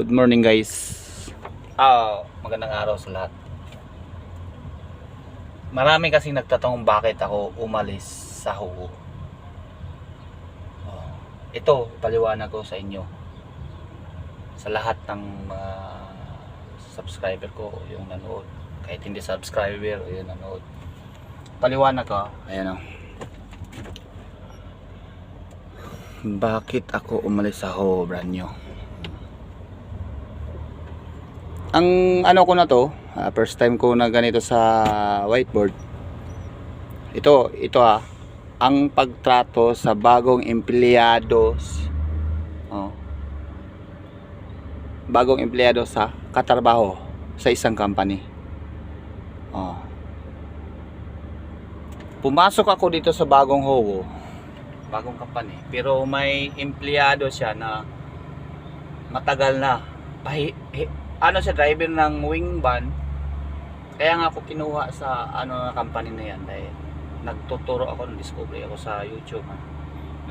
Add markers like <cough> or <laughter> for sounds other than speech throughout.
Good morning guys. Ah, magandang araw sa lahat. Marami kasing nagtatanong bakit ako umalis sa Hugo. Oh, ito, paliwanag ko sa inyo. Sa lahat ng mga subscriber ko, yung nanood. Kahit hindi subscriber, yung nanood. Paliwanag ko, ayan o. Bakit ako umalis sa Hugo, brand new? Ang ano ko na to ah, first time ko na ganito sa whiteboard. Ito ito ah. Ang pagtrato sa bagong empleyados oh, bagong empleyado sa katrabaho sa isang company. Oh. pumasok ako dito sa bagong howo bagong company pero may empleyado siya na matagal na. Pahi, hi- ano siya driver ng wing van. Kaya nga ako kinuha sa ano na company na yan dahil nagtuturo ako ng discovery ako sa YouTube ha.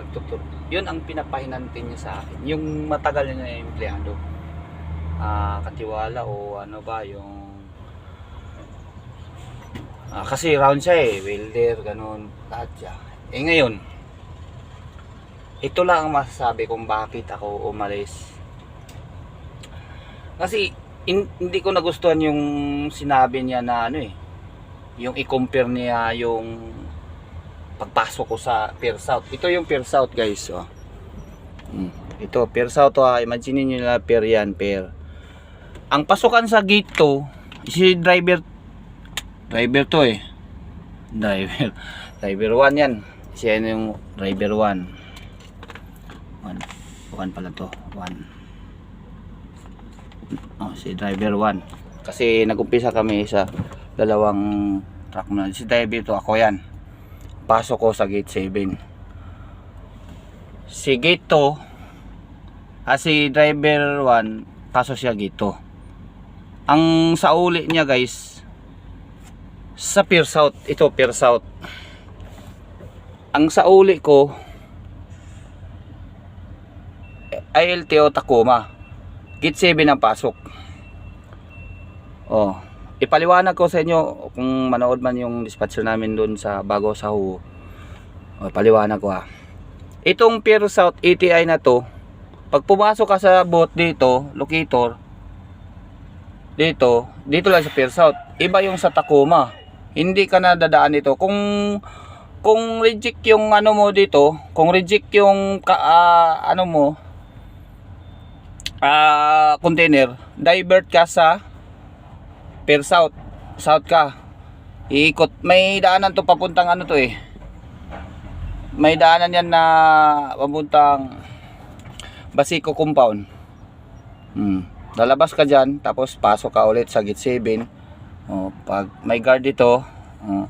nagtuturo. Yun ang pinapahinantin niya sa akin. Yung matagal na empleyado. Ah katiwala o ano ba yung ah, kasi round siya eh welder ganun lahat siya. Eh ngayon ito lang ang masasabi kung bakit ako umalis kasi in- hindi ko nagustuhan yung sinabi niya na ano eh. Yung i-compare niya yung pagpasok ko sa Pier South. Ito yung Pier South guys. Oh. Mm. Ito, Pier South to ha. Imagine niyo na Pier yan, Pier. Ang pasukan sa gate to, si driver, driver to eh. Driver. <laughs> Driver 1 yan. Siya yung driver 1. 1. 1 pala to. 1 oh, si driver 1 kasi nagumpisa kami sa dalawang truck na si driver to ako yan. Pasok ko sa gate 7 si gate 2 ah, si driver 1 pasok siya gate 2 ang sa uli niya guys sa Pier South ito Pier South. Ang sa uli ko ILTO Tacoma Gate 7 ang pasok. Oh, ipaliwanag ko sa inyo kung manood man yung dispatcher namin doon sa bago sa Hugo. Oh, paliwanag ko ha. Itong Pier South ATI na to, pag pumasok ka sa boat dito, locator, dito, dito lang sa Pier South. Iba yung sa Tacoma. Hindi ka na dadaan dito. Kung kung reject yung ano mo dito, kung reject yung ka, ah, ano mo, ah container, divert ka sa Pier South. South ka. Iikot. May daanan to papuntang ano to eh. May daanan yan na papuntang Basico Compound. Hmm. Lalabas ka dyan, tapos pasok ka ulit sa gate 7. Oh, pag may guard dito, oh,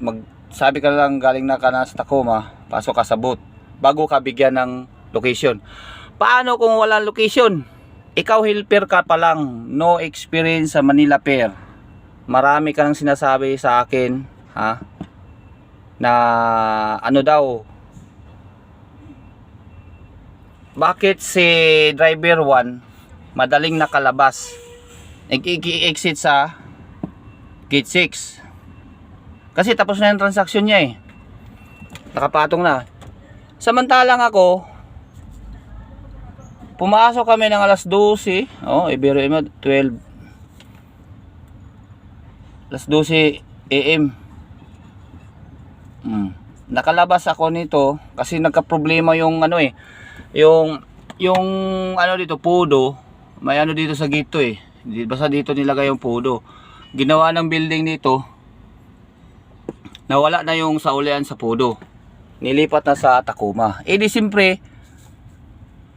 mag sabi ka lang galing na ka na sa Tacoma, pasok ka sa boat bago ka bigyan ng location. Paano kung walang location? Ikaw helper ka pa lang, no experience sa Manila Pier. Marami ka nang sinasabi sa akin, ha? Na ano daw? Bakit si driver 1 madaling nakalabas? Nag-exit sa gate 6. Kasi tapos na yung transaction niya eh. Nakapatong na. Samantalang ako, Pumasok kami ng alas 12. Oh, ibiro mo 12. Alas 12 AM. Hmm. Nakalabas ako nito kasi nagka-problema yung ano eh. Yung yung ano dito pudo. May ano dito sa gito eh. Basta dito nilagay yung pudo. Ginawa ng building dito. Nawala na yung saulian sa pudo. Nilipat na sa Tacoma. Eh di siyempre,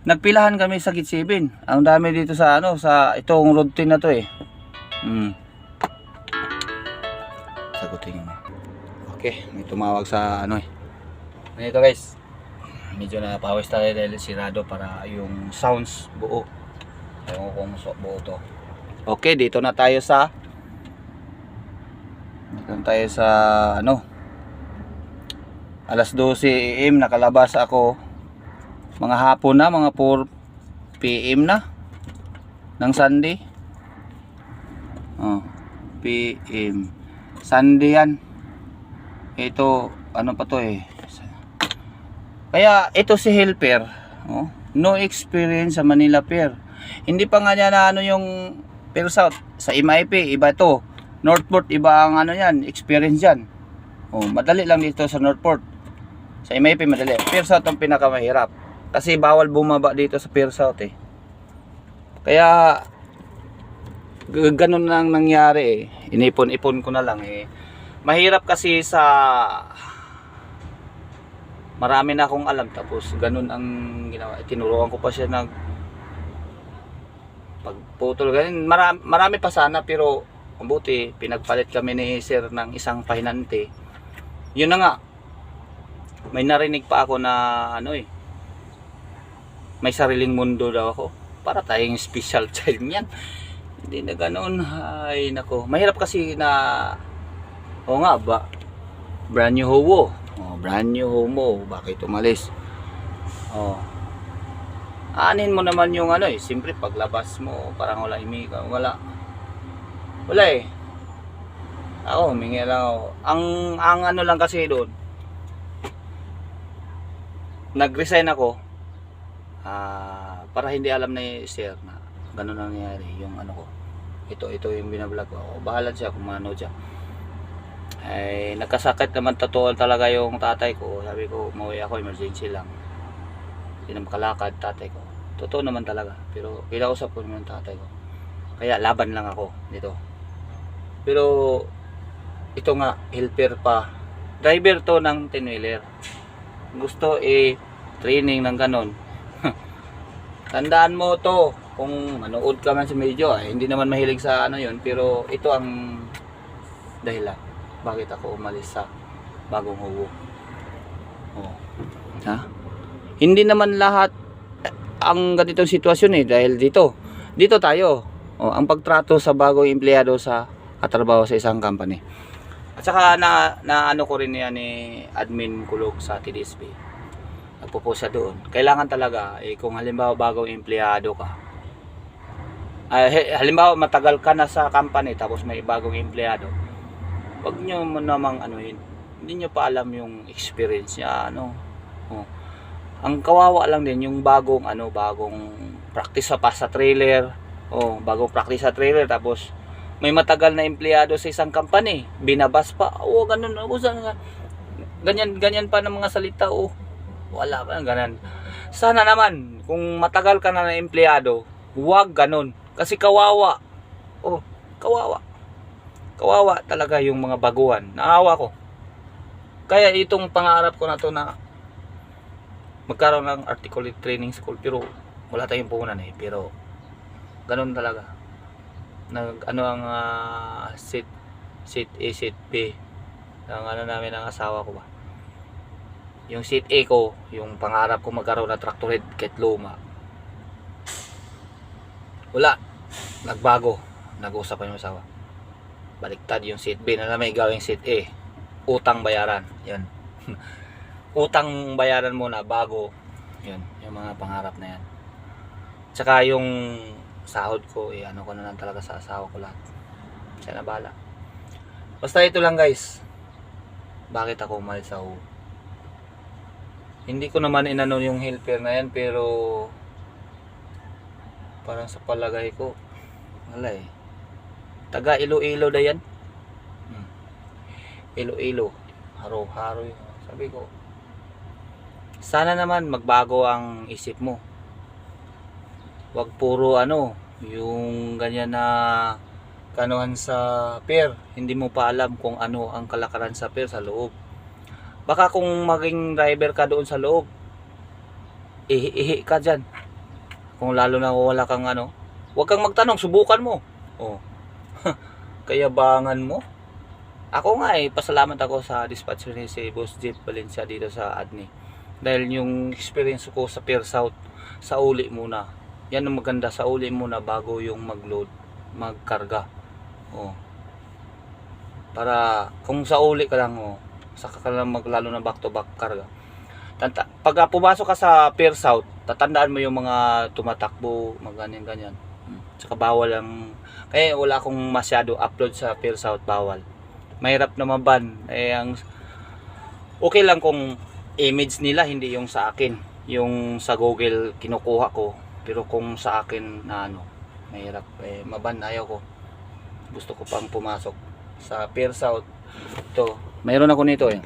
nagpilahan kami sa Git 7. Ang dami dito sa ano, sa itong routine na to eh. Hmm. Sagutin mo. Okay, may tumawag sa ano eh. Ganito guys. Medyo na pawis tayo dahil sirado para yung sounds buo. Ewan ko kung buo to. Okay, dito na tayo sa dito na tayo sa ano alas 12 AM nakalabas ako mga hapon na, mga 4 PM na. ng Sunday. Oh, PM. Sunday yan. Ito, ano pa to eh. Kaya ito si Helper, oh, no experience sa Manila Pier. Hindi pa nga niya na ano yung Pier South sa MIP, iba to. Northport, iba ang ano yan, experience yan. Oh, madali lang dito sa Northport. Sa MIP madali. Pier South ang pinakamahirap. Kasi bawal bumaba dito sa Pier South eh. Kaya ganun lang nangyari eh. Inipon-ipon ko na lang eh. Mahirap kasi sa marami na akong alam tapos ganun ang ginawa. Tinuruan ko pa siya ng pagputol ganun. Marami, marami pa sana pero mabuti pinagpalit kami ni sir ng isang pahinante. Yun na nga. May narinig pa ako na ano eh. May sariling mundo daw ako. Para tayong special <laughs> child niyan. Hindi na ganoon. Ay nako. Mahirap kasi na Oo nga ba? Brand new homo. Oh, brand new homo. Bakit umalis? Oh. Anin mo naman yung ano eh. Siyempre paglabas mo parang wala imika. Wala. Wala eh. Ako, humingi lang ako. Ang, ang ano lang kasi doon, nag-resign ako ah para hindi alam ni sir na ganun ang nangyari yung ano ko. Ito, ito yung binablog ko. O, bahala siya kung mano siya. Ay, nagkasakit naman totoo talaga yung tatay ko. Sabi ko, umuwi ako, emergency lang. Hindi tatay ko. Totoo naman talaga. Pero, kinausap ko naman yung tatay ko. Kaya, laban lang ako dito. Pero, ito nga, helper pa. Driver to ng tinwheeler. Gusto eh, training ng ganon. Tandaan mo to, kung manood ka man sa medyo, eh, hindi naman mahilig sa ano yun, pero ito ang dahilan bakit ako umalis sa bagong hubo. Oh. Ha? Hindi naman lahat eh, ang ganitong sitwasyon eh dahil dito. Dito tayo. Oh, ang pagtrato sa bagong empleyado sa katrabaho sa isang company. At saka na, na ano ko rin yan ni admin kulog sa TDSP. Nagpo-post siya doon. Kailangan talaga eh, kung halimbawa bagong empleyado ka. ay, he- halimbawa matagal ka na sa company tapos may bagong empleyado. Wag nyo mo namang ano yun. Hindi nyo pa alam yung experience niya ano. Oh. Ang kawawa lang din yung bagong ano, bagong practice pa sa trailer. Oh, bagong practice sa trailer tapos may matagal na empleyado sa isang company, binabas pa. Oh, ganun. Oh, nga? Ganyan, ganyan pa ng mga salita. Oh, wala pa ganun. Sana naman, kung matagal ka na na empleyado, huwag ganun. Kasi kawawa. Oh, kawawa. Kawawa talaga yung mga baguhan. Naawa ko. Kaya itong pangarap ko na to na magkaroon ng articulate training school pero wala tayong puhunan eh pero ganun talaga nag ano ang ah, sit sit A sit B ang ano namin ang asawa ko ba yung sit A ko yung pangarap ko magkaroon ng tractorhead kahit luma. Wala. Nagbago. Nag-usap pa yung asawa. Baliktad yung sit B. Na may gawing sit A. Utang bayaran. Yan <laughs> utang bayaran muna bago. Yun. Yung mga pangarap na yan. Tsaka yung sahod ko eh ano ko na lang talaga sa asawa ko lahat. Siya na bala basta ito lang guys. Bakit ako umalis sa U hindi ko naman inano yung helper na yan pero parang sa palagay ko wala eh. Taga Iloilo na yan. Hmm. Iloilo haro-haro sabi ko sana naman magbago ang isip mo. Wag puro ano yung ganyan na kanuhan sa pair hindi mo pa alam kung ano ang kalakaran sa pair sa loob baka kung maging driver ka doon sa loob ihi-ihi ka dyan. Kung lalo na wala kang ano wag kang magtanong subukan mo. Oh. <laughs> Kayabangan mo. Ako nga eh pasalamat ako sa dispatcher ni si Boss Jeep Valencia dito sa Adni dahil yung experience ko sa Pier South sa uli muna. Yan ang maganda sa uli muna bago yung mag-load magkarga. Oh. Para kung sa uli ka lang oh saka ka lang maglalo na back to back karga Tanta, pag pumasok ka sa Pier South tatandaan mo yung mga tumatakbo mag ganyan ganyan Hmm. Tsaka bawal ang kaya wala akong masyado upload sa Peer South bawal. Mahirap na maban. Eh ang okay lang kung image nila hindi yung sa akin. Yung sa Google kinukuha ko. Pero kung sa akin na ano, mahirap eh maban ayaw ko. Gusto ko pang pumasok sa Peer South. Ito, mayroon ako nito eh.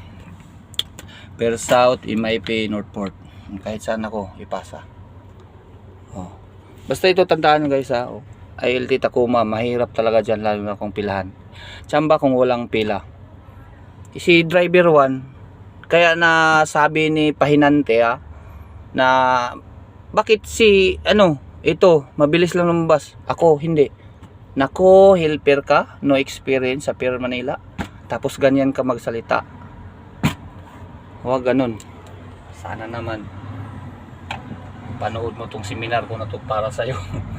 Peer South, MIP, Northport. Kahit saan ako ipasa. Oh. Basta ito tandaan nyo guys ha. Oh. ILT Tacoma, mahirap talaga dyan lalo na kung pilahan. Tsamba kung walang pila. Si driver 1, kaya na sabi ni Pahinante ha, na bakit si ano, ito, mabilis lang lumabas. Ako, hindi. Nako, helper ka, no experience sa Pier Manila. Tapos ganyan ka magsalita. Huwag ganun. Sana naman panood mo tong seminar ko na to para sa'yo.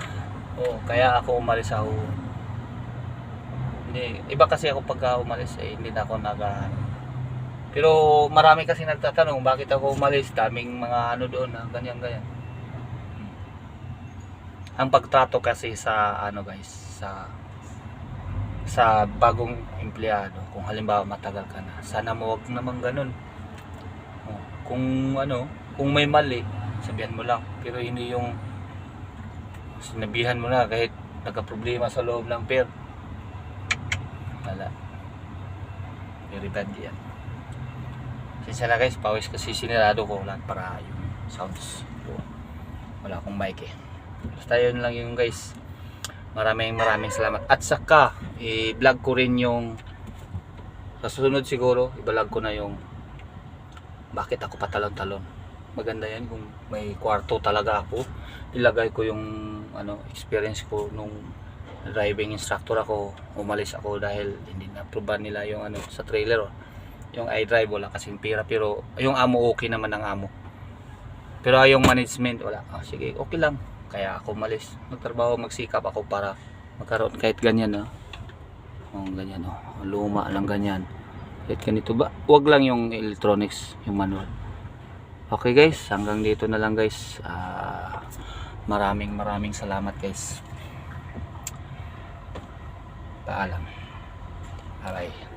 <laughs> oh, kaya ako umalis ako. Hindi, iba kasi ako pagka umalis eh, hindi na ako nag Pero marami kasi nagtatanong bakit ako umalis, daming mga ano doon na ganyan ganyan. Ang pagtrato kasi sa ano guys, sa sa bagong empleyado, kung halimbawa matagal ka na, sana mo wag naman ganun. Oh, kung ano, kung may mali, sabihan mo lang. Pero hindi yung sinabihan mo na kahit nagka-problema sa loob ng pair. Wala. Very bad yan. Sinsya na guys, pawis kasi sinirado ko lahat para yung sounds. Wala akong mic eh. Basta yun lang yung guys. Maraming maraming salamat. At saka, i-vlog ko rin yung sa susunod siguro, i-vlog ko na yung bakit ako patalon-talon maganda yan kung may kwarto talaga ako ilagay ko yung ano experience ko nung driving instructor ako umalis ako dahil hindi na approve nila yung ano sa trailer oh. yung iDrive wala kasing pira pero yung amo okay naman ang amo pero yung management wala ah, sige okay lang kaya ako umalis magtrabaho magsikap ako para magkaroon kahit ganyan oh. oh ganyan oh luma lang ganyan kahit ganito ba wag lang yung electronics yung manual Okay guys, hanggang dito na lang guys. Ah, maraming maraming salamat guys. Paalam. Bye bye.